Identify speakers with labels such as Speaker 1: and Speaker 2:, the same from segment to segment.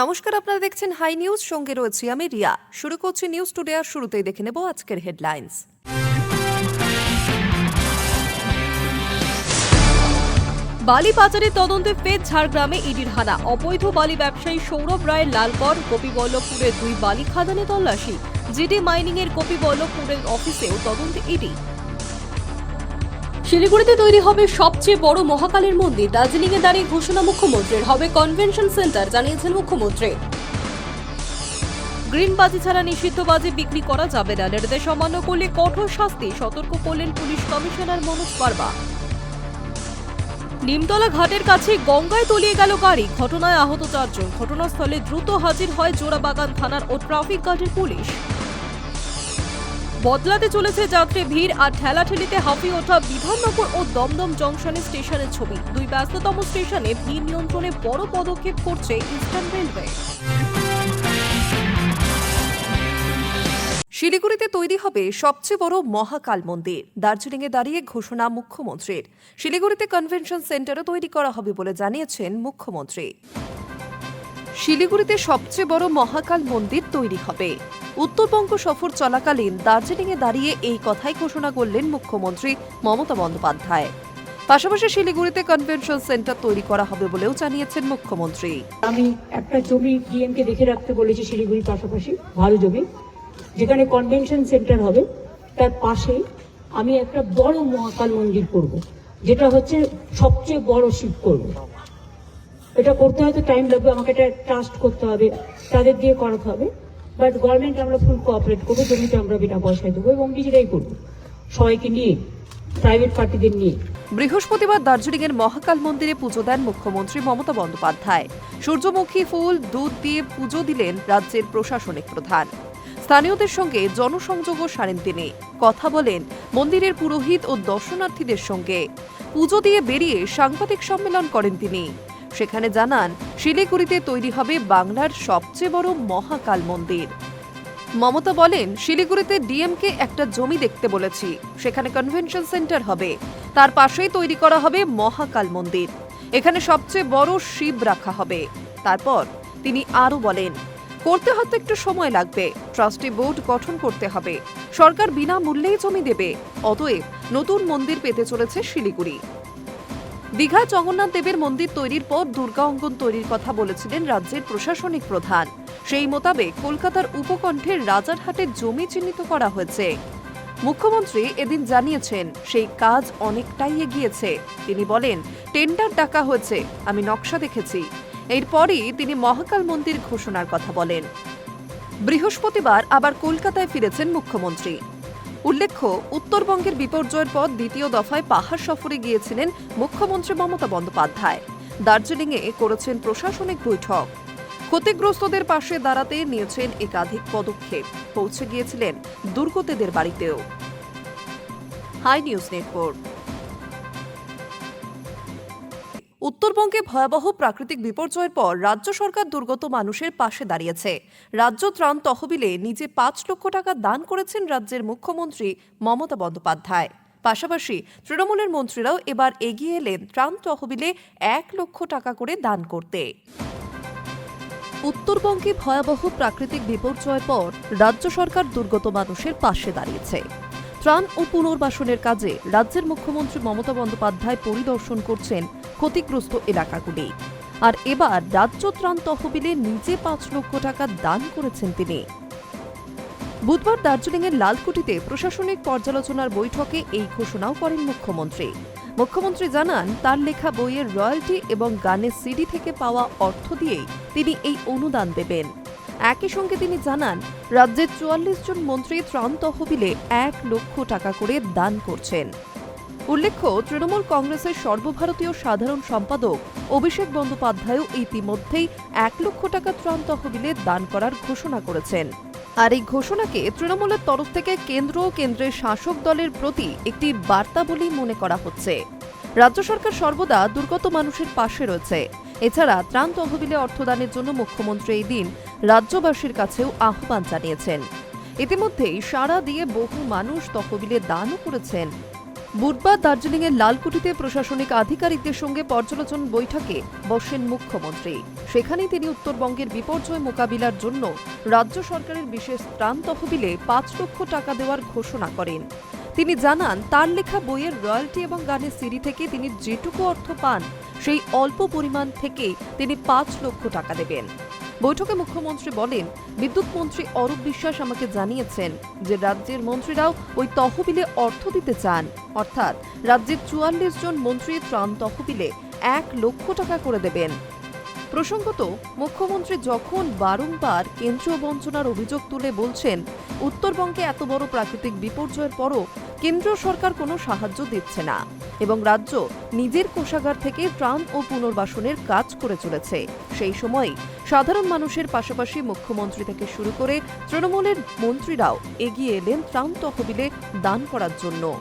Speaker 1: নমস্কার, আপনারা দেখছেন হাই নিউজ। সঙ্গে রয়েছি আমি রিয়া। শুরু করছি নিউজ টুডে, আর শুরুতেই দেখে নেব আজকের হেডলাইন্স।
Speaker 2: বালি পাচারের তদন্তে ফের ঝাড়গ্রামে ইডির হানা। অবৈধ বালি ব্যবসায়ী সৌরভ রায়ের লালগড়, গোপীবল্লভপুরের দুই বালি খাদানে তল্লাশি। জিডি মাইনিং এর গোপীবল্লভপুরের অফিসেও তদন্তে ইডি। শিলিগুড়িতে তৈরি হবে সবচেয়ে বড় মহাকালের মন্দির। দার্জিলিং এ দাঁড়িয়ে ঘোষণা মুখ্যমন্ত্রীর। হবে কনভেনশন সেন্টার, জানিয়েছেন মুখ্যমন্ত্রী। গ্রিন বাজি ছাড়া নিষিদ্ধ বাজি বিক্রি করা যাবে না। নির্দেশ অমান্য করলে কঠোর শাস্তি, সতর্ক করলেন পুলিশ কমিশনার মনোজ পারবা নিমতলা ঘাটের কাছে গঙ্গায় তলিয়ে গেল গাড়ি। ঘটনায় আহত চারজন। ঘটনাস্থলে দ্রুত হাজির হয় জোড়াবাগান থানার ও ট্রাফিক গার্ডের পুলিশ। বদলাতে চলেছে যাত্রী ভিড় আর ঠেলাঠেলিতে হাঁপিয়ে ওঠা বিধাননগর ও দমদম জংশনের স্টেশনের ছবি। দুই ব্যস্ততম স্টেশনে ভিড় নিয়ন্ত্রণে বড় পদক্ষেপ করছে ইস্টার্ন রেলওয়ে।
Speaker 1: শিলিগুড়িতে তৈরি হবে সবচেয়ে বড় মহাকাল মন্দির। দার্জিলিংয়ে দাঁড়িয়ে ঘোষণা মুখ্যমন্ত্রীর। শিলিগুড়িতে কনভেনশন সেন্টারও তৈরি করা হবে বলে জানিয়েছেন মুখ্যমন্ত্রী। শিলিগুড়িতে সবচেয়ে বড় মহাকাল মন্দির তৈরি হবে। উত্তরবঙ্গ সফর চলাকালীন দার্জিলিংয়ে দাঁড়িয়ে এই কথাই ঘোষণা করলেন মুখ্যমন্ত্রী মমতা বন্দ্যোপাধ্যায়। পাশাপাশি শিলিগুড়িতে কনভেনশন সেন্টার তৈরি করা হবে বলেও জানিয়েছেন মুখ্যমন্ত্রী।
Speaker 3: আমি একটা জমি ডিএমকে দেখে রাখতে বলেছি শিলিগুড়ির পাশাপাশি, ভালো জমি, যেখানে কনভেনশন সেন্টার হবে, তার পাশে আমি একটা বড় মহাকাল মন্দির করব, যেটা হচ্ছে সবচেয়ে বড় শিব করব। এটা করতে হয়তো টাইম লাগবে, আমাকে এটা ট্রাস্ট করতে হবে, তাদের দিয়ে করাতে হবে। বাট গভর্নমেন্ট আমরা ফুল কোঅপারেট করব, জমিতে আমরা বিনা পয়সায় দেবো এবং নিজেরাই করব। সবাইকে নিয়ে প্রাইভেট পার্টিদের নিয়ে।
Speaker 1: বৃহস্পতিবার দার্জিলিংয়ের মহাকাল মন্দিরে পুজো দেন মুখ্যমন্ত্রী মমতা বন্দ্যোপাধ্যায়। সূর্যমুখী ফুল, দুধ দিয়ে পুজো দিলেন রাজ্যের প্রশাসনিক প্রধান। স্থানীয়দের সঙ্গে জনসংযোগও সারেন তিনি। কথা বলেন মন্দিরের পুরোহিত ও দর্শনার্থীদের সঙ্গে। পুজো দিয়ে বেরিয়ে সাংবাদিক সম্মেলন করেন তিনি। সেখানে জানান, শিলিগুড়িতে তৈরি হবে বাংলার সবচেয়ে বড় মহাকাল মন্দির। মমতা বলেন, শিলিগুড়িতে ডিএমকে একটা জমি দেখতে বলেছি, সেখানে কনভেনশন সেন্টার হবে। তার পাশেই তৈরি করা হবে মহাকাল মন্দির। এখানে সবচেয়ে বড় শিব রাখা হবে। তারপর তিনি আরও বলেন, করতে হয়তো একটু সময় লাগবে। ট্রাস্টি বোর্ড গঠন করতে হবে। সরকার বিনা মূল্যেই জমি দেবে। অতএব নতুন মন্দির পেতে চলেছে শিলিগুড়ি। দীঘা জগন্নাথ দেবের মন্দির তৈরির পর দুর্গা অঙ্গন তৈরির কথা বলেছিলেন রাজ্যের প্রশাসনিক প্রধান। সেই মোতাবেক কলকাতার উপকণ্ঠের রাজারহাটের জমি চিহ্নিত করা হয়েছে। মুখ্যমন্ত্রী এদিন জানিয়েছেন, সেই কাজ অনেকটাই এগিয়েছে। তিনি বলেন, টেন্ডার ডাকা হয়েছে, আমি নকশা দেখেছি। এরপরই তিনি মহাকাল মন্দির ঘোষণার কথা বলেন। বৃহস্পতিবার আবার কলকাতায় ফিরেছেন মুখ্যমন্ত্রী। উল্লেখ্য, উত্তরবঙ্গের বিপর্যয়ের পর দ্বিতীয় দফায় পাহাড় সফরে গিয়েছিলেন মুখ্যমন্ত্রী মমতা বন্দ্যোপাধ্যায়। দার্জিলিংয়ে করেছেন প্রশাসনিক বৈঠক। ক্ষতিগ্রস্তদের পাশে দাঁড়াতে নিয়েছেন একাধিক পদক্ষেপ। পৌঁছে গিয়েছিলেন দুর্গতদের বাড়িতেও। Hi news network. উত্তরবঙ্গে ভয়াবহ প্রাকৃতিক বিপর্যয়ের পর রাজ্য সরকার দুর্গত মানুষের পাশে দাঁড়িয়েছে। রাজ্য ত্রাণ তহবিলে নিজে পাঁচ লক্ষ টাকা দান করেছেন রাজ্যের মুখ্যমন্ত্রী মমতা বন্দ্যোপাধ্যায়। পাশাপাশি তৃণমূলের মন্ত্রীরাও এবার এগিয়ে এলেন ত্রাণ তহবিলে এক লক্ষ টাকা করে দান করতে। উত্তরবঙ্গে ভয়াবহ প্রাকৃতিক বিপর্যয়ের পর রাজ্য সরকার দুর্গত মানুষের পাশে দাঁড়িয়েছে। ত্রাণ ও পুনর্বাসনের কাজে রাজ্যের মুখ্যমন্ত্রী মমতা বন্দ্যোপাধ্যায় পরিদর্শন করছেন ক্ষতিগ্রস্ত এলাকাগুলি আর এবার রাজ্য ত্রাণ তহবিলে নিজে পাঁচ লক্ষ টাকা দান করেছেন তিনি। বুধবার দার্জিলিংয়ের লালকুটিতে প্রশাসনিক পর্যালোচনার বৈঠকে এই ঘোষণাও করেন মুখ্যমন্ত্রী। মুখ্যমন্ত্রী জানান, তার লেখা বইয়ের রয়্যালটি এবং গানের সিডি থেকে পাওয়া অর্থ দিয়েই তিনি এই অনুদান দেবেন। একই সঙ্গে তিনি জানান, রাজ্যের চুয়াল্লিশ জন মন্ত্রী ত্রাণ তহবিলে এক লক্ষ টাকা করে দান করছেন। উল্লেখ্য, তৃণমূল কংগ্রেসের সর্বভারতীয় সাধারণ সম্পাদক অভিষেক বন্দ্যোপাধ্যায়ও ইতিমধ্যেই এক লক্ষ টাকা ত্রাণ তহবিলে দান করার ঘোষণা করেছেন। আর এই ঘোষণাকে তৃণমূলের তরফ থেকে কেন্দ্র ও কেন্দ্রের শাসক দলের প্রতি একটি বার্তা বলেই মনে করা হচ্ছে। রাজ্য সরকার সর্বদা দুর্গত মানুষের পাশে রয়েছে। এছাড়া ত্রাণ তহবিলে অর্থদানের জন্য মুখ্যমন্ত্রী এই দিন রাজ্যবাসীর কাছেও আহ্বান জানিয়েছেন। ইতিমধ্যেই সাড়া দিয়ে বহু মানুষ তহবিলে দানও করেছেন। বুধবার দার্জিলিংয়ের লালকুটিতে প্রশাসনিক আধিকারিকদের সঙ্গে পর্যালোচন বৈঠকে বসেন মুখ্যমন্ত্রী। সেখানে তিনি উত্তরবঙ্গের বিপর্যয় মোকাবিলার জন্য রাজ্য সরকারের বিশেষ ত্রাণ তহবিলে পাঁচ লক্ষ টাকা দেওয়ার ঘোষণা করেন। তিনি জানান, তার লেখা বইয়ের রয়্যালটি এবং গানের সিডি থেকে তিনি যেটুকু অর্থ পান, সেই অল্প পরিমাণ থেকে তিনি পাঁচ লক্ষ টাকা দেবেন। বৈঠকে মুখ্যমন্ত্রী বলেন, বিদ্যুৎ মন্ত্রী অরূপ বিশ্বাস আমাকে জানিয়েছেন যে রাজ্যের মন্ত্রীরাও ওই তহবিলে অর্থ দিতে চান। অর্থাৎ রাজ্যের চুয়াল্লিশ জন মন্ত্রী ত্রাণ তহবিলে এক লক্ষ টাকা করে দেবেন। প্রসঙ্গত, মুখ্যমন্ত্রী যখন বারংবার কেন্দ্রীয় বঞ্চনার অভিযোগ তুলে বলছেন, উত্তরবঙ্গে এত বড় প্রাকৃতিক বিপর্যয়ের পরও কেন্দ্রীয় সরকার কোনো সাহায্য দিচ্ছে না। এবং রাজ্য নিজের কোষাগার থেকে ত্রাণ ও পুনর্বাসনের কাজ করে চলেছে। সেই সময় সাধারণ মানুষের পাশাপাশি মুখ্যমন্ত্রী থেকে শুরু করে তৃণমূলের মন্ত্রীরাও এগিয়ে এলেন ত্রাণ তহবিলে দান করার জন্য।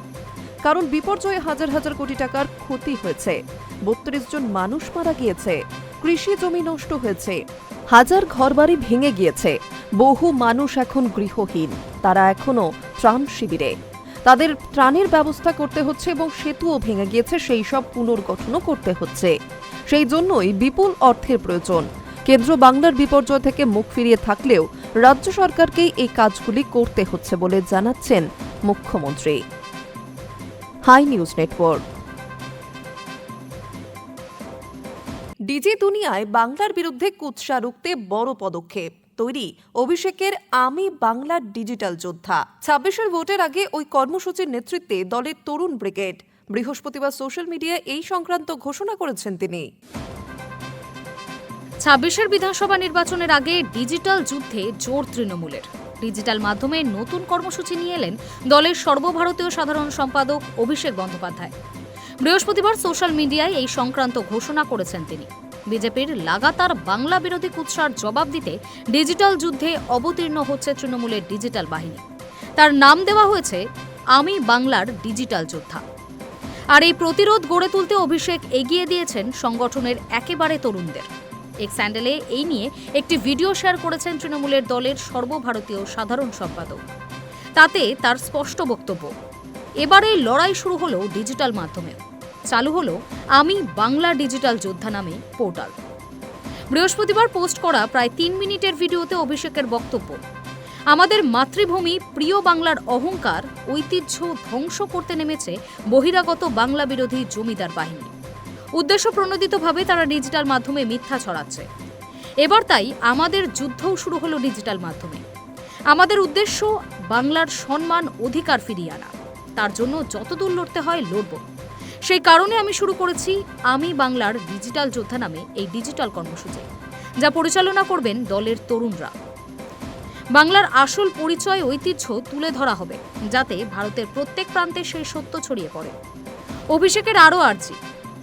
Speaker 1: কারণ বিপর্যয়ে হাজার হাজার কোটি টাকার ক্ষতি হয়েছে। বত্রিশ জন মানুষ মারা গিয়েছে। কৃষি জমি নষ্ট হয়েছে। হাজার ঘরবাড়ি ভেঙে গিয়েছে। বহু মানুষ এখন গৃহহীন। তারা এখনও ত্রাণ শিবিরে। তাদের ত্রাণের ব্যবস্থা করতে হচ্ছে এবং সেতুও ভেঙে গিয়েছে, সেই সব পুনর্গঠনও করতে হচ্ছে। সেই জন্যই বিপুল অর্থের প্রয়োজন। কেন্দ্র বাংলার বিপর্যয় থেকে মুখ ফিরিয়ে থাকলেও রাজ্য সরকারকেই এই কাজগুলি করতে হচ্ছে বলে জানাচ্ছেন মুখ্যমন্ত্রী। High news network. ডিজি দুনিয়ায় বাংলার বিরুদ্ধে কুৎসা রুখতে বড় পদক্ষেপ। তৈরি। অভিষেকের আমি বাংলার ডিজিটাল যোদ্ধা। ছাব্বিশের ভোটের আগে ওই কর্মসূচির নেতৃত্বে দলের তরুণ ব্রিগেড। বৃহস্পতিবার সোশ্যাল মিডিয়ায় এই সংক্রান্ত ঘোষণা করেছেন তিনি।
Speaker 4: ছাব্বিশের বিধানসভা নির্বাচনের আগে ডিজিটাল যুদ্ধে জোর তৃণমূলের। ডিজিটাল মাধ্যমে নতুন কর্মসূচি নিয়ে এলেন দলের সর্বভারতীয় সাধারণ সম্পাদক অভিষেক বন্দ্যোপাধ্যায়। বৃহস্পতিবার সোশ্যাল মিডিয়ায় এই সংক্রান্ত ঘোষণা করেছেন তিনি। বিজেপির লাগাতার বাংলা বিরোধী কুৎসার জবাব দিতে ডিজিটাল যুদ্ধে অবতীর্ণ হচ্ছে তৃণমূলের ডিজিটাল বাহিনী। তার নাম দেওয়া হয়েছে, আমি বাংলার ডিজিটাল যোদ্ধা। আর এই প্রতিরোধ গড়ে তুলতে অভিষেক এগিয়ে দিয়েছেন সংগঠনের একেবারে তরুণদের। এক স্যান্ডেলে এই নিয়ে একটি ভিডিও শেয়ার করেছেন তৃণমূলের দলের সর্বভারতীয় সাধারণ সম্পাদক। তাতে তার স্পষ্ট বক্তব্য, এবারে লড়াই শুরু হলো ডিজিটাল মাধ্যমে। চালু হলো আমি বাংলা ডিজিটাল যোদ্ধা নামে পোর্টাল। বৃহস্পতিবার পোস্ট করা প্রায় তিন মিনিটের ভিডিওতে অভিষেকের বক্তব্য। আমাদের মাতৃভূমি প্রিয় বাংলার অহংকার, ঐতিহ্য ধ্বংস করতে নেমেছে বহিরাগত বাংলা বিরোধী জমিদার বাহিনী। উদ্দেশ্য প্রণোদিতভাবে তারা ডিজিটাল মাধ্যমে মিথ্যা ছড়াচ্ছে। এবার তাই আমাদের যুদ্ধও শুরু হলো ডিজিটাল মাধ্যমে। আমাদের উদ্দেশ্য বাংলার সম্মান অধিকার ফিরিয়ে আনা। তার জন্য যতদূর লড়তে হয় লড়ব। সেই কারণে আমি শুরু করেছি আমি বাংলার ডিজিটাল যোদ্ধা নামে এই ডিজিটাল কর্মসূচি, যা পরিচালনা করবেন দলের তরুণরা। বাংলার আসল পরিচয় ঐতিহ্য তুলে ধরা হবে, যাতে ভারতের প্রত্যেক প্রান্তে সেই সত্য ছড়িয়ে পড়ে। অভিষেকের আরও আর্জি,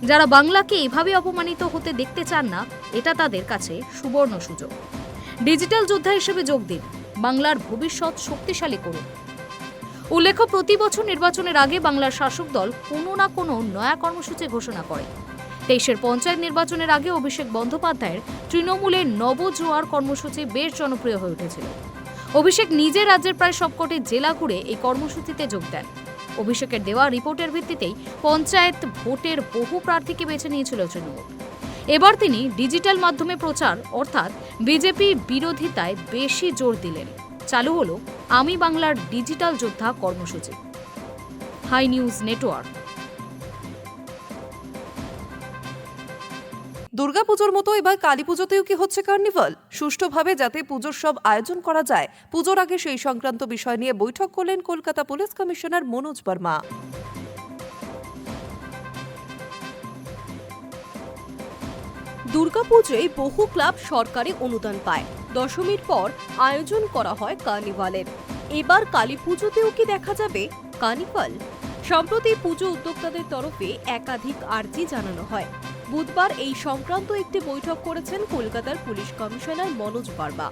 Speaker 4: যারা বাংলাকে এভাবে অপমানিত হতে দেখতে চান না, এটা তাদের কাছে সুবর্ণ সুযোগ। ডিজিটাল যোদ্ধা হিসেবে যোগ দিন, বাংলার ভবিষ্যৎ শক্তিশালী করুন। উল্লেখ্য, প্রতি বছর নির্বাচনের আগে বাংলার শাসক দল কোনো না কোনো নয়া কর্মসূচি ঘোষণা করে। তেইশের পঞ্চায়েত নির্বাচনের আগে অভিষেক বন্দ্যোপাধ্যায়ের তৃণমূলের নবজোয়ার কর্মসূচি বেশ জনপ্রিয় হয়ে উঠেছিল। অভিষেক নিজে রাজ্যের প্রায় সবকটি জেলা ঘুরে এই কর্মসূচিতে যোগ দেন। অভিষেকের দেওয়া রিপোর্টের ভিত্তিতেই পঞ্চায়েত ভোটের বহু প্রার্থীকে বেছে নিয়েছিল তৃণমূল। এবার তিনি ডিজিটাল মাধ্যমে প্রচার, অর্থাৎ বিজেপি বিরোধিতায় বেশি জোর দিলেন। চালু হলো আমি বাংলার ডিজিটাল যোদ্ধা কর্মসূচি। Hi news network.
Speaker 1: দুর্গাপুজোর মতো এবার কালী পুজোতেও কি হচ্ছে কার্নিভাল? সুষ্ঠুভাবে যাতে পুজোর সব আয়োজন করা যায়, পুজোর আগে সেই সংক্রান্ত বিষয় নিয়ে বৈঠক করলেন কলকাতা পুলিশ কমিশনার মনোজ বর্মা।
Speaker 2: দুর্গাপুজোয় বহু ক্লাব সরকারি অনুদান পায়। দশমীর পর আয়োজন করা হয় কার্নিভালের। এবার কালী পুজোতেও কি দেখা যাবে? কার্নিভাল। সম্প্রতি পুজো উদ্যোক্তাদের তরফে একাধিক আর্জি জানানো হয়। বুধবার এই সংক্রান্ত একটি বৈঠক করেছেন কলকাতার পুলিশ কমিশনার মনোজ বার্মা।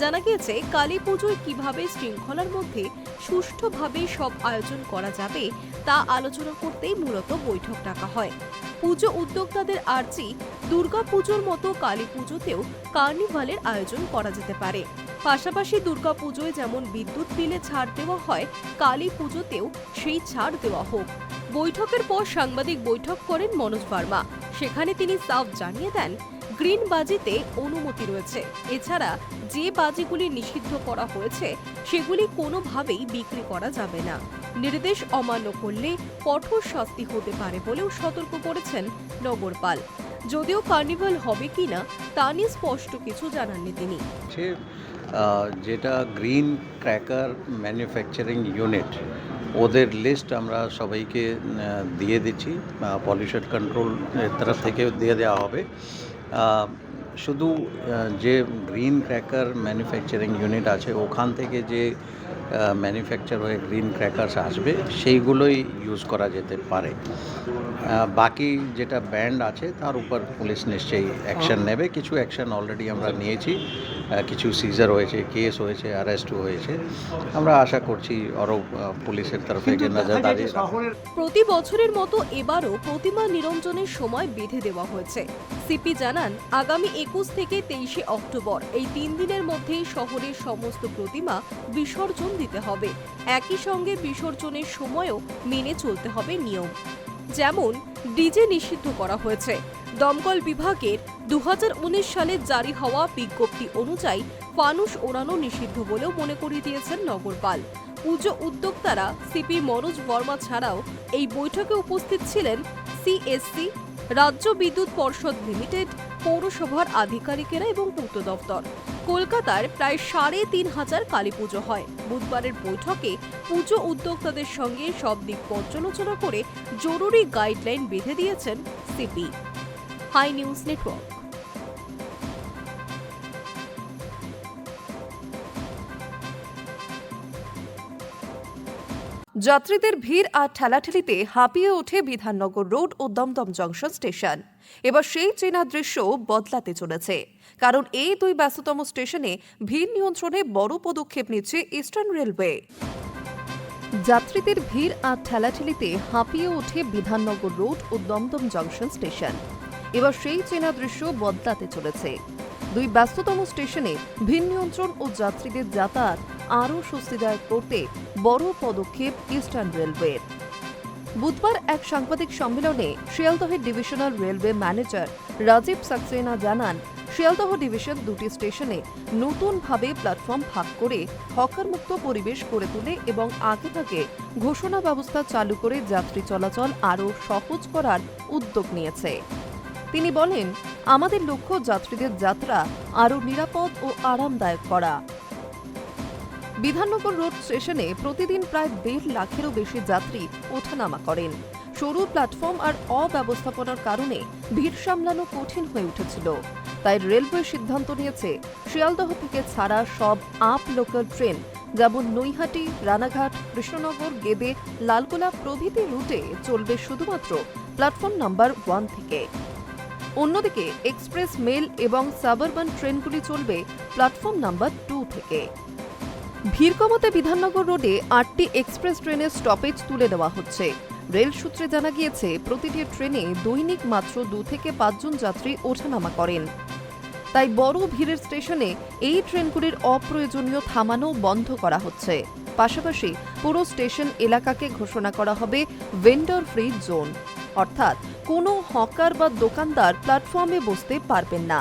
Speaker 2: জানা গিয়েছে, কালী পুজোয় কীভাবে শৃঙ্খলার মধ্যে সুষ্ঠুভাবে সব আয়োজন করা যাবে তা আলোচনা করতেই মূলত বৈঠক ডাকা হয়। পুজো উদ্যোক্তাদের আর্জি, দুর্গা পুজোর মতো কালী পুজোতেও কার্নিভালের আয়োজন করা যেতে পারে। পাশাপাশি দুর্গা পুজোয় যেমন বিদ্যুৎ বিলে ছাড় দেওয়া হয়, কালী পুজোতেও সেই ছাড় দেওয়া হোক। বৈঠকের পর সাংবাদিক বৈঠক করেন মনোজ বার্মা। সেখানে তিনি সাফ জানিয়ে দেন গ্রিন বাজিতে অনুমতি রয়েছে। এছাড়া যে বাজিগুলি নিষিদ্ধ করা হয়েছে, সেগুলি কোনোভাবেই বিক্রি করা যাবে না। নির্দেশ অমান্য করলে কঠোর শাস্তি হতে পারে বলেও সতর্ক করেছেন নগরপাল। যদিও কার্নিভাল হবে কিনা, তা নিয়ে স্পষ্ট কিছু জানাননি তিনি।
Speaker 5: যেটা গ্রিন ক্র্যাকার ম্যানুফ্যাকচারিং ইউনিট, ওদের লিস্ট আমরা সবাইকে দিয়ে দিচ্ছি। পলিউশন কন্ট্রোল তরফ থেকে দিয়ে দেওয়া হবে। শুধু যে গ্রিন ক্র্যাকার ম্যানুফ্যাকচারিং ইউনিট আছে ওখান থেকে যে ম্যানুফ্যাকচার হয়ে গ্রিন ক্র্যাকার্স আসবে সেইগুলোই ইউজ করা যেতে পারে। বাকি যেটা ব্যান্ড আছে তার উপর পুলিশ নিশ্চয়ই অ্যাকশন নেবে। কিছু অ্যাকশন অলরেডি আমরা নিয়েছি। কিছু সিজার হয়েছে কেস হয়েছে অ্যারেস্টও হয়েছে। আমরা আশা করছি আরও পুলিশের তরফ থেকে নজরদারি
Speaker 2: প্রতি বছরের মতো এবারও প্রতিমা নিরঞ্জনের সময় বেঁধে দেওয়া হয়েছে। সিপি জানান আগামী একুশ থেকে তেইশে অক্টোবর এই তিন দিনের মধ্যেই শহরের সমস্ত প্রতিমা বিসর্জন দিতে হবে। একই সঙ্গে বিসর্জনের সময়ও মেনে চলতে হবে নিয়ম। যেমন, ডিজে নিষিদ্ধ করা হয়েছে। দমকল বিভাগের দু সালে জারি হওয়া বিজ্ঞপ্তি অনুযায়ী ফানুস ওড়ানো নিষিদ্ধ বলেও মনে করিয়ে দিয়েছেন নগরপাল। পুজো উদ্যোক্তারা সিপি মনোজ বর্মা ছাড়াও এই বৈঠকে উপস্থিত ছিলেন সিএসসি, রাজ্য বিদ্যুৎ পর্ষদ লিমিটেড পৌরসভার আধিকারিকেরা এবং পূর্ত দপ্তর। কলকাতার প্রায় সাড়ে তিন হাজার কালী পুজো হয়। বুধবারের বৈঠকে পুজো উদ্যোক্তাদের সঙ্গে সব দিক পর্যালোচনা করে জরুরি গাইডলাইন বেঁধে দিয়েছেন সিপি। High news network.
Speaker 1: যাত্রীদের ভিড় আর ঠেলাঠেলিতে হাঁপিয়ে ওঠে বিধাননগর রোড ও দমদম জংশন স্টেশন। এবার সেই চেনা দৃশ্য বদলাতে চলেছে, কারণ এই দুই ব্যস্ততম স্টেশনে ভিড় নিয়ন্ত্রণে বড় পদক্ষেপ নিচ্ছে ইস্টার্ন রেলওয়ে। যাত্রীদের ভিড় আর ঠেলাঠেলিতে হাঁপিয়ে ওঠে বিধাননগর রোড ও দমদম জংশন স্টেশন। এবার সেই চেনা দৃশ্য বদলাতে চলেছে। দুই ব্যস্ততম স্টেশনে ভিড় নিয়ন্ত্রণ ও যাত্রীদের যাতায়াত আরও স্বস্তিদায়ক করতে বড় পদক্ষেপ ইস্টার্ন রেলওয়ের। বুধবার এক সাংবাদিক সম্মেলনে শিয়ালদহের divisional railway manager Rajiv Saxena জানান, শিয়ালদহ ডিভিশন দুটি স্টেশনে নতুনভাবে প্ল্যাটফর্ম ভাগ করে হকারমুক্ত পরিবেশ করে তোলে এবং আগেভাগে ঘোষণা ব্যবস্থা চালু করে যাত্রী চলাচল আরও সহজ করার উদ্যোগ নিয়েছে। তিনি বলেন, আমাদের লক্ষ্য যাত্রীদের যাত্রা আরও নিরাপদ ও আরামদায়ক করা। বিধাননগর রোড স্টেশনে প্রতিদিন প্রায় দেড় লাখেরও বেশি যাত্রী ওঠানামা করেন। সরু প্ল্যাটফর্ম আর অব্যবস্থাপনার কারণে ভিড় সামলানো কঠিন হয়ে উঠেছিল। তাই রেলওয়ে সিদ্ধান্ত নিয়েছে, শিয়ালদহ থেকে ছাড়া সব আপ লোকাল ট্রেন যেমন নৈহাটি, রানাঘাট, কৃষ্ণনগর, গেদে লালগোলা প্রভৃতি রুটে চলবে শুধুমাত্র প্ল্যাটফর্ম নাম্বার ওয়ান থেকে। অন্যদিকে, এক্সপ্রেস মেল এবং সাবারবান ট্রেনগুলি চলবে প্ল্যাটফর্ম নাম্বার টু থেকে। ভিড় কমাতে বিধাননগর রোডে আটটি এক্সপ্রেস ট্রেনের স্টপেজ তুলে দেওয়া হচ্ছে। রেল সূত্রে জানা গিয়েছে, প্রতিটি ট্রেনে দৈনিক মাত্র দু থেকে পাঁচজন যাত্রী ওঠানামা করেন। তাই বড় ভিড়ের স্টেশনে এই ট্রেনগুলির অপ্রয়োজনীয় থামানো বন্ধ করা হচ্ছে। পাশাপাশি পুরো স্টেশন এলাকাকে ঘোষণা করা হবে ভেন্ডর ফ্রি জোন। অর্থাৎ কোনো হকার বা দোকানদার প্ল্যাটফর্মে বসতে পারবেন না।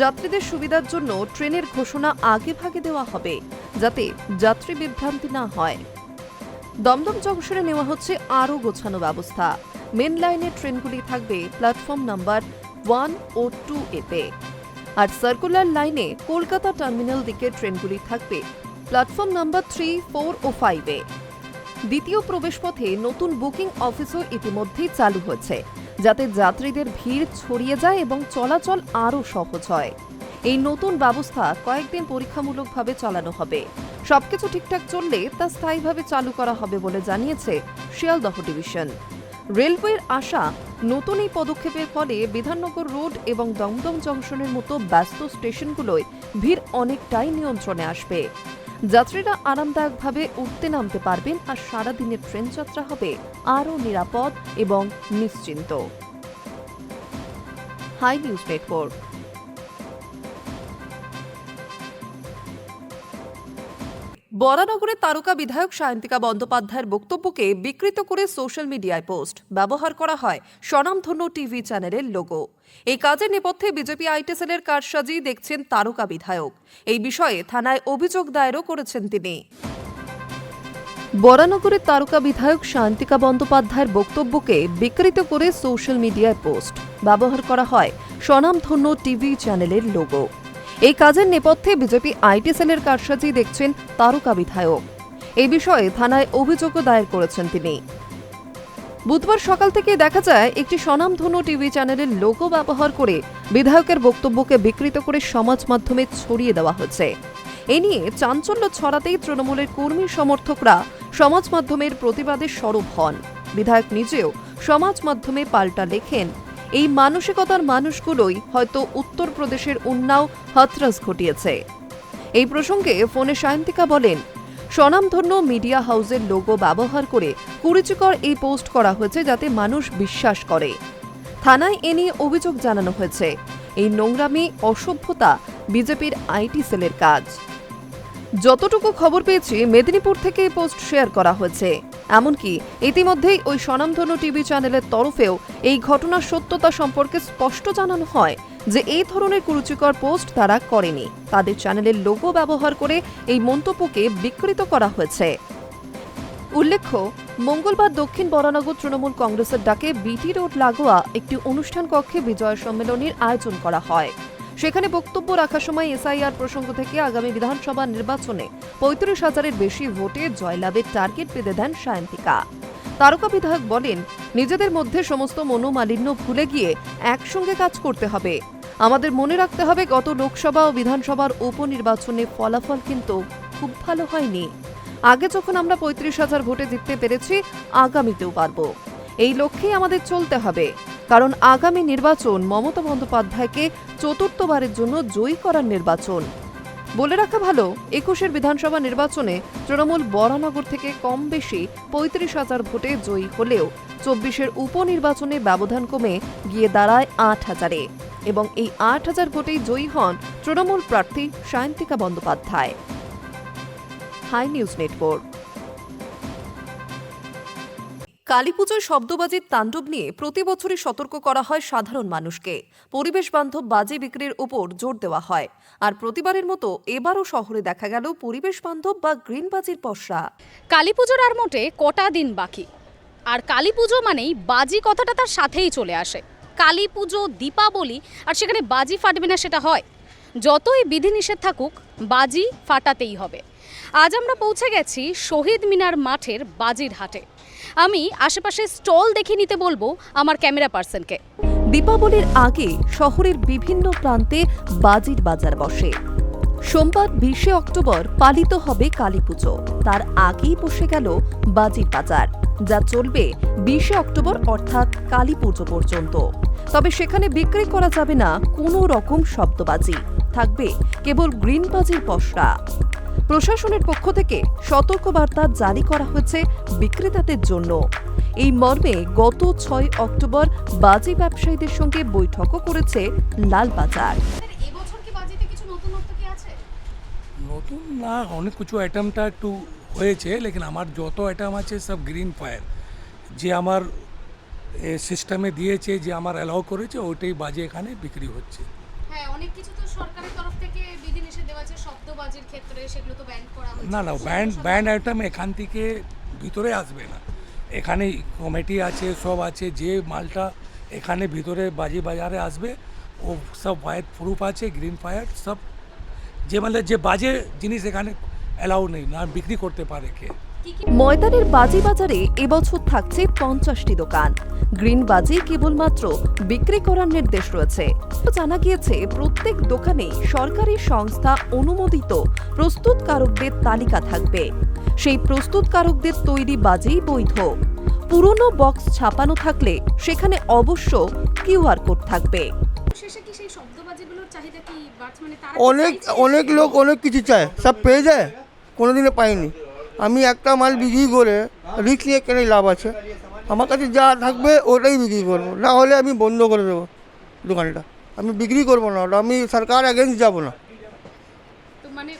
Speaker 1: যাত্রীদের সুবিধার জন্য ট্রেনের ঘোষণা আগে ভাগে দেওয়া হবে, যাতে যাত্রী বিভ্রান্তি না হয়। দমদম জংশনে নেওয়া হচ্ছে আরও গোছানো ব্যবস্থা। মেন লাইনের ট্রেনগুলি থাকবে প্ল্যাটফর্ম নাম্বার ওয়ান ও টু এতে আর সার্কুলার লাইনে কলকাতা টার্মিনাল দিকে ট্রেনগুলি থাকবে প্ল্যাটফর্ম নাম্বার থ্রি ফোর ও ফাইভে দ্বিতীয় প্রবেশপথে নতুন বুকিং অফিসও ইতিমধ্যেই চালু হয়েছে। যাতে যাত্রীদের ভিড় ছড়িয়ে যায় এবং চলাচল আরও সহজ হয়। এই নতুন ব্যবস্থা কয়েকদিন পরীক্ষামূলকভাবে চালানো হবে। সবকিছু ঠিকঠাক চললে তা স্থায়ীভাবে চালু করা হবে বলে জানিয়েছে শিয়ালদহ ডিভিশন। রেলওয়ের আশা, নতুন এই পদক্ষেপের ফলে বিধাননগর রোড এবং দমদম জংশনের মতো ব্যস্ত স্টেশনগুলোয় ভিড় অনেকটাই নিয়ন্ত্রণে আসবে। যাত্রীরা আরামদায়কভাবে উঠতে নামতে পারবেন আর সারাদিনের ট্রেন যাত্রা হবে আরও নিরাপদ এবং নিশ্চিন্ত। High news network. বরানগরের তারকা বিধায়ক সায়ন্তিকা বন্দ্যোপাধ্যায়ের বক্তব্যকে বিকৃত করে সোশ্যাল মিডিয়ায় পোস্ট। ব্যবহার করা হয় স্বনামধন্য টিভি চ্যানেলের লোগো। এই কাজের নেপথ্যে বিজেপি আইটিসেলের কারসাজি দেখছেন তারকা বিধায়ক। এই বিষয়ে থানায় অভিযোগ দায়েরও করেছেন তিনি। বরানগরের তারকা বিধায়ক শান্তিকা বন্দ্যোপাধ্যায়ের বক্তব্যকে বিকৃত করে সোশ্যাল মিডিয়ায় পোস্ট। ব্যবহার করা হয় স্বনামধন্য টিভি চ্যানেলের লোগো। এই কাজের নেপথ্যে বিজেপি আইটি সেলের কারসাজি দেখছেন তারকা বিধায়ক। এই বিষয়ে থানায় অভিযোগও দায়ের করেছেন তিনি। বুধবার সকাল থেকে দেখা যায়, একটি স্বনামধন্য টিভি চ্যানেলের লোগো ব্যবহার করে বিধায়কের বক্তব্যকে বিকৃত করে সমাজ মাধ্যমে ছড়িয়ে দেওয়া হচ্ছে এ নিয়ে চাঞ্চল্য ছড়াতেই তৃণমূলের কর্মী সমর্থকরা সমাজ মাধ্যমের প্রতিবাদে সরব হন। বিধায়ক নিজেও সমাজ মাধ্যমে পাল্টা লেখেন এই মানসিকতার মানুষগুলোই হয়তো উত্তরপ্রদেশের উন্নাও হাতরাস ঘটিয়েছে। এই প্রসঙ্গে ফোনে সায়ন্তিকা বলেন, স্বনামধন্য মিডিয়া হাউসের লোগো ব্যবহার করে কুরুচিকর এই পোস্ট করা হয়েছে যাতে মানুষ বিশ্বাস করে। থানায় এ নিয়ে অভিযোগ জানানো হয়েছে। এই নোংরামি, অসভ্যতা বিজেপির আইটি সেলের কাজ। যতটুকু খবর পেয়েছি, মেদিনীপুর থেকে এই পোস্ট শেয়ার করা হয়েছে। এমনকি ইতিমধ্যেই ওই স্বনামধন্য টিভি চ্যানেলের তরফেও এই ঘটনার সত্যতা সম্পর্কে স্পষ্ট জানানো হয় যে এই ধরনের কুরুচিকর পোস্ট তারা করেনি। তাদের চ্যানেলের লোগো ব্যবহার করে এই মন্তব্যকে বিকৃত করা হয়েছে। উল্লেখ্য, মঙ্গলবার দক্ষিণ বরানগর তৃণমূল কংগ্রেসের ডাকে বিটি রোড লাগোয়া একটি অনুষ্ঠান কক্ষে বিজয় সম্মেলনের আয়োজন করা হয়। সেখানে বক্তব্য রাখার সময় এসআইআর প্রসঙ্গ থেকে আগামী বিধানসভা নির্বাচনে পঁয়ত্রিশ হাজারের বেশি ভোটে জয়লাভের টার্গেট বেঁধে দেন সায়ন্তিকা। তারকা বিধায়ক বলেন, নিজেদের মধ্যে সমস্ত মনোমালিন্য ভুলে গিয়ে একসঙ্গে কাজ করতে হবে। আমাদের মনে রাখতে হবে গত লোকসভা ও বিধানসভার উপনির্বাচনে ফলাফল কিন্তু খুব ভালো হয়নি। আগে যখন আমরা পঁয়ত্রিশ হাজার ভোটে জিততে পেরেছি, আগামীতেও পারব। এই লক্ষ্যেই আমাদের চলতে হবে। কারণ আগামী নির্বাচন মমতা বন্দ্যোপাধ্যায়কে চতুর্থবারের জন্য জয়ী করার নির্বাচন। বলে রাখা ভালো, একুশের বিধানসভা নির্বাচনে তৃণমূল বরানগর থেকে কম বেশি পঁয়ত্রিশ হাজার ভোটে জয়ী হলেও চব্বিশের উপনির্বাচনে ব্যবধান কমে গিয়ে দাঁড়ায় আট হাজারে এবং এই আট হাজার ভোটেই জয়ী হন তৃণমূল প্রার্থী Sayantika Bandyopadhyay. Hi news network. কালীপুজোয় শব্দবাজির তাণ্ডব নিয়ে প্রতি বছরই সতর্ক করা হয় সাধারণ মানুষকে। পরিবেশ বান্ধব বাজি বিক্রির উপর জোর দেওয়া হয়। আর প্রতিবারের মতো এবারও শহরে দেখা গেল পরিবেশ বান্ধব বা গ্রিন বাজির পসরা
Speaker 6: কালী পুজোর আর মোটে কটা দিন বাকি। আর কালীপুজো মানেই বাজি কথাটা তার সাথেই চলে আসে। কালী পুজো দীপাবলি আর সেখানে বাজি ফাটবে না সেটা হয়। যতই বিধিনিষেধ থাকুক, বাজি ফাটাতেই হবে। আজ আমরা পৌঁছে গেছি শহীদ মিনার মাঠের বাজির হাটে। আমি আশেপাশে স্টল দেখে নিতে বলব আমার ক্যামেরা পার্সনকে।
Speaker 1: দীপাবলির আগে শহরের বিভিন্ন প্রান্তে বাজির বাজার বসে। সোমবার বিশে অক্টোবর পালিত হবে কালীপুজো তার আগেই বসে গেল বাজির বাজার, যা চলবে বিশে অক্টোবর অর্থাৎ কালীপুজো পর্যন্ত। তবে সেখানে বিক্রি করা যাবে না কোনো রকম শব্দবাজি। থাকবে কেবল গ্রিন বাজির পসরা। প্রশাসনের পক্ষ থেকে সতর্কবার্তা জারি করা হয়েছে বিক্রেতাদের জন্য। এই মর্মে গত ছয় অক্টোবর বাজি ব্যবসায়ীদের সঙ্গে বৈঠকও করেছে লালবাজার।
Speaker 6: এবছর কি বাজিতে কিছু নতুনত্ব কি আছে?
Speaker 7: নতুন না অনেক কিছু আইটেমটা একটু হয়েছে লেকিন আমার যত আইটেম আছে সব গ্রিন ফায়ার। যে আমার সিস্টেমে দিয়েছে যে আমার অ্যালাউ করেছে ওইটাই বাজে এখানে বিক্রি হচ্ছে।
Speaker 6: হ্যাঁ অনেক কিছু তো সরকারের তরফ থেকে বিধিনিষেধ দেওয়া আছে শব্দবাজির ক্ষেত্রে সেগুলো তো ব্যান করা হচ্ছে
Speaker 7: না না ব্যান্ড ব্যান্ড আইটেম এখান থেকে ভিতরে আসবে না। এখানে কমিটি আছে সব আছে যে মালটা এখানে ভিতরে বাজি বাজারে আসবে ও সব ফায়ার প্রুফ আছে গ্রিন ফায়ার সব যে মানে যে বাজে জিনিস এখানে অ্যালাউ নেই না বিক্রি করতে পারে কে।
Speaker 1: ময়দানের বাজি বাজারে এবছর থাকছে পঞ্চাশটি দোকান। গ্রিন বাজি কেবলমাত্র বিক্রি করার নির্দেশ রয়েছে। জানা গিয়েছে প্রত্যেক দোকানে সরকারি সংস্থা অনুমোদিত প্রস্তুতকারকদের তালিকা থাকবে। সেই প্রস্তুতকারকদের তৈরি বাজেই বৈধ। পুরনো বক্স ছাপানো থাকলে সেখানে অবশ্য কিউআর কোড থাকবে।
Speaker 6: শেষে কি সেই শব্দবাজিগুলোর চাহিদা কি বাড়ছে? মানে তারা
Speaker 8: অনেক অনেক লোক অনেক কিছু চায়। সব পেয়ে যায়? কোনোদিনে পাইনি। আমি একটা মাল বিক্রি করে রিস্ক নিয়ে কেন লাভ আছে? আমার কাছে যা থাকবে ওটাই বিক্রি করব। না হলে আমি বন্ধ করে দেবো দোকানটা। আমি বিক্রি করব না ওটা আমি সরকার এগেনস্ট যাব না।
Speaker 6: মানে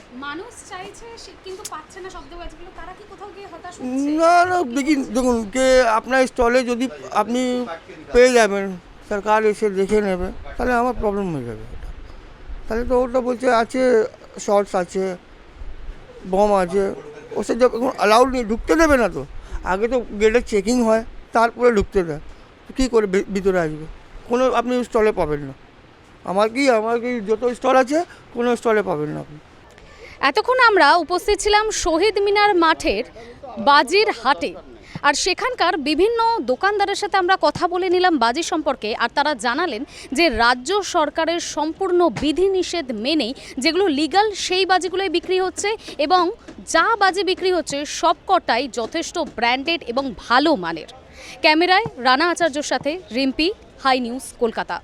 Speaker 6: না
Speaker 8: না না দেখি দেখুন কে আপনার স্টলে যদি আপনি পেয়ে যাবেন সরকার এসে দেখে নেবে তাহলে আমার প্রবলেম হয়ে যাবে। ওটা তাহলে তো ওটা বলছে আছে শর্টস আছে বম আছে। ওসব যখন অ্যালাউড নেই, ঢুকতে দেবে না তো। আগে তো গেটে চেকিং হয়, তারপরে ঢুকতে দেয়। কী করে ভিতরে আসবে? কোনো আপনি স্টলে পাবেন না। আমার কি আমার কি যত স্টল আছে, কোনো স্টলে পাবেন না আপনি।
Speaker 6: এতক্ষণ আমরা উপস্থিত ছিলাম শহীদ মিনার মাঠের বাজির হাটে। আর সেখানকার বিভিন্ন দোকানদারের সাথে আমরা কথা বলে নিলাম বাজি সম্পর্কে, আর তারা জানালেন যে রাজ্য সরকারের সম্পূর্ণ বিধিনিষেধ মেনেই যেগুলো লিগাল সেই বাজিগুলোই বিক্রি হচ্ছে এবং যা বাজি বিক্রি হচ্ছে সবকটাই যথেষ্ট ব্র্যান্ডেড এবং ভালো মানের। ক্যামেরায় রানা আচার্যর সাথে রিম্পি, হাই নিউজ, কলকাতা।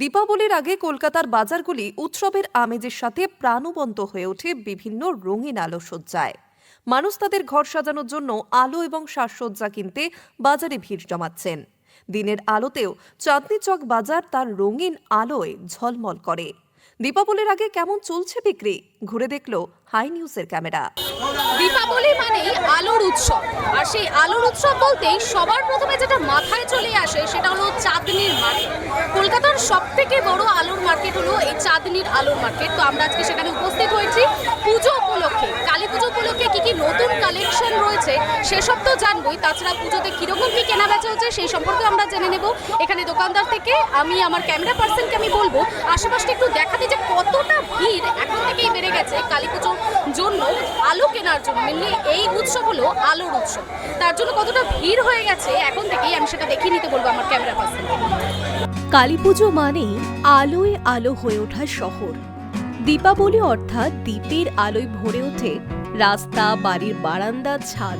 Speaker 1: দীপাবলির আগে কলকাতার বাজারগুলি উৎসবের আমেজের সাথে প্রাণবন্ত হয়ে ওঠে বিভিন্ন রঙিন আলোকসজ্জায় মানুষ তাদের ঘর সাজানোর জন্য আলো এবং সাজসজ্জা কিনতে বাজারে ভিড় জমাচ্ছেন। দিনের আলোতেও চাঁদনি চক বাজার তার রঙিন আলোয় ঝলমল করে। দীপাবলির আগে কেমন চলছে বিক্রি? ঘুরে দেখল হাই নিউজের ক্যামেরা।
Speaker 6: দীপাবলি মানেই আলোর উৎসব। আর সেই আলোর উৎসব বলতেই সবার প্রথমে যেটা মাথায় চলে আসে সেটা হলো চাঁদনির মার্কেট কলকাতার সব থেকে বড় আলোর মার্কেট হলো এই চাঁদনির আলোর মার্কেট তো আমরা আজকে সেখানে উপস্থিত হয়েছি পুজো উপলক্ষে। উপলক্ষে কি কি নতুন কালেকশন রয়েছে সেসব তো জানবই। তাছাড়া পুজোতে কীরকম কি কেনা বেচা হচ্ছে সেই সম্পর্কে আমরা জেনে নেব। এখানে দোকানদার থেকে আমি, আমার ক্যামেরা পার্সনকে আমি বলব, আশেপাশটা একটু দেখাতে যে কতটা ভিড় এখন থেকেই বেড়ে গেছে কালী পুজোর জন্য আলো কেনার জন্য। মেনলি এই উৎসব হলো আলোর উৎসব। তার জন্য কতটা ভিড় হয়ে গেছে এখন থেকেই আমি সেটা দেখিয়ে নিতে বলব আমার ক্যামেরা পার্সনকে
Speaker 2: কালীপুজো মানেই আলোয় আলো হয়ে ওঠা শহর। দীপাবলি অর্থাৎ দ্বীপের আলোয় ভরে ওঠে রাস্তা, বাড়ির বারান্দা, ছাদ,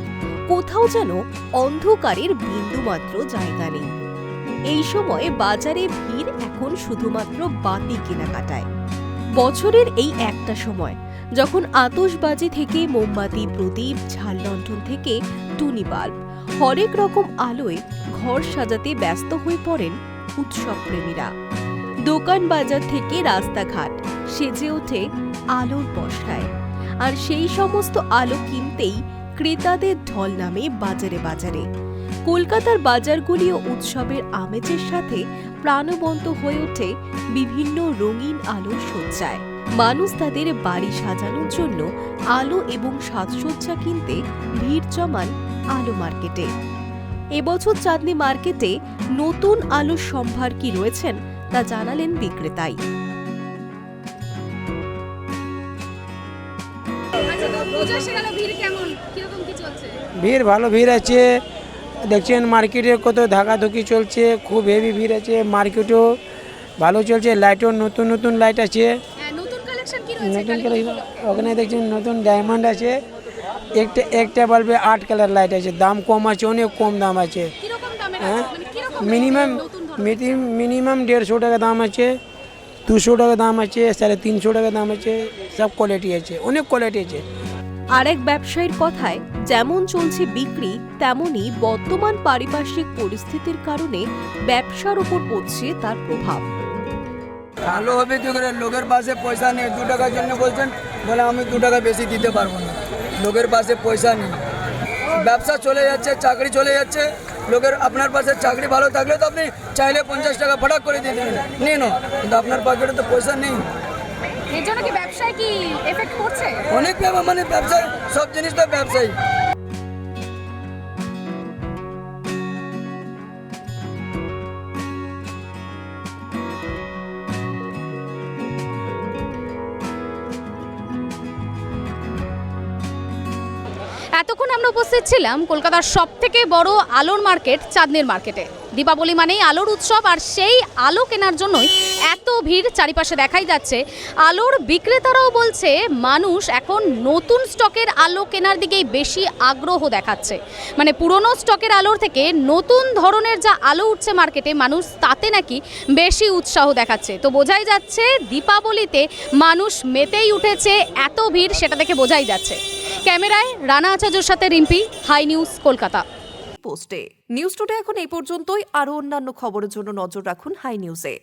Speaker 2: কোথাও যেন অন্ধকারের বিন্দুমাত্র জায়গা নেই। এই সময় বাজারে ভিড় এখন শুধুমাত্র বাতি কেনাকাটায়। বছরের এই একটা সময়, যখন আতশবাজি থেকে মোমবাতি, প্রদীপ, ঝাল লণ্ঠন থেকে টুনি বাল্ব, হরেক রকম আলোয় ঘর সাজাতে ব্যস্ত হয়ে পড়েন উৎসব প্রেমীরা। দোকান বাজার থেকে রাস্তাঘাট সেজে ওঠে আলোর বসায় আর সেই সমস্ত আলো কিনতেই ক্রেতাদের ঢল নামে বাজারে বাজারে। কলকাতার বাজারগুলিও উৎসবের আমেজের সাথে প্রাণবন্ত হয়ে ওঠে বিভিন্ন রঙিন আলো সজ্জায়। মানুষ তাদের বাড়ি সাজানোর জন্য আলো এবং সাজসজ্জা কিনতে ভিড় জমান আলো মার্কেটে। এবছর চাঁদনি মার্কেটে নতুন আলোর সম্ভার কি রয়েছেন তা জানালেন বিক্রেতাই।
Speaker 6: ভিড়
Speaker 9: ভালো ভিড় আছে। দেখছেন মার্কেটে কত ধাকাধুকি চলছে খুব হেভি ভিড় আছে। মার্কেটও ভালো চলছে লাইটও নতুন নতুন লাইট আছে।
Speaker 6: হ্যাঁ নতুন?
Speaker 9: ওখানে দেখছেন নতুন ডায়মন্ড আছে। একটা একটা বাল্বে আট কালার লাইট আছে। দাম কম আছে অনেক কম দাম আছে। হ্যাঁ?
Speaker 6: মানে
Speaker 9: মিনিমাম
Speaker 6: নতুন
Speaker 9: মিনিমাম দেড়শো টাকা দাম আছে দুশো টাকা দাম আছে সাড়ে তিনশো টাকা দাম আছে সব কোয়ালিটি আছে অনেক কোয়ালিটি আছে।
Speaker 2: আরেক ব্যবসায়ীর কথায়, যেমন চলছে বিক্রি, তেমনি বর্তমান পারিপার্শ্বিক পরিস্থিতির কারণে ব্যবসার উপর পড়ছে তার প্রভাব।
Speaker 10: ভালো হবে তো করে? লোকের পাশে পয়সা নেই। দু টাকার জন্য বলছেন, বলে আমি দু টাকা বেশি দিতে পারব না। লোকের পাশে পয়সা নেই। ব্যবসা চলে যাচ্ছে, চাকরি চলে যাচ্ছে। লোকের আপনার পাশে চাকরি ভালো থাকলে তো আপনি চাইলে পঞ্চাশ টাকা ফটাক করে দিয়ে দেবেন। নিন কিন্তু আপনার পকেটে তো পয়সা নেই।
Speaker 6: এর জন্য কি ব্যবসায় কি এফেক্ট করছে
Speaker 10: অনেক মানে ব্যবসায় সব জিনিস তো ব্যবসায়ী।
Speaker 6: এতক্ষণ আমরা উপস্থিত ছিলাম কলকাতার সব থেকে বড় আলোর মার্কেট চাঁদনির মার্কেটে। দীপাবলি মানেই আলোর উৎসব, আর সেই আলো কেনার জন্যই এত ভিড় চারিপাশে দেখাই যাচ্ছে। আলোর বিক্রেতারাও বলছে, মানুষ এখন নতুন স্টকের আলো কেনার দিকেই বেশি আগ্রহ দেখাচ্ছে। মানে পুরনো স্টকের আলোর থেকে নতুন ধরনের যা আলো উঠছে মার্কেটে, মানুষ তাতে নাকি বেশি উৎসাহ দেখাচ্ছে। তো বোঝাই যাচ্ছে, দীপাবলিতে মানুষ মেতেই উঠেছে, এত ভিড় সেটা দেখে বোঝাই যাচ্ছে। ক্যামেরায় রানা আচার্যর সাথে রিম্পি, হাই নিউজ, কলকাতা।
Speaker 1: পোস্টে। নিউজ টুডে এখন এই পর্যন্তই। আরও অন্যান্য খবরের জন্য নজর রাখুন হাই নিউজে।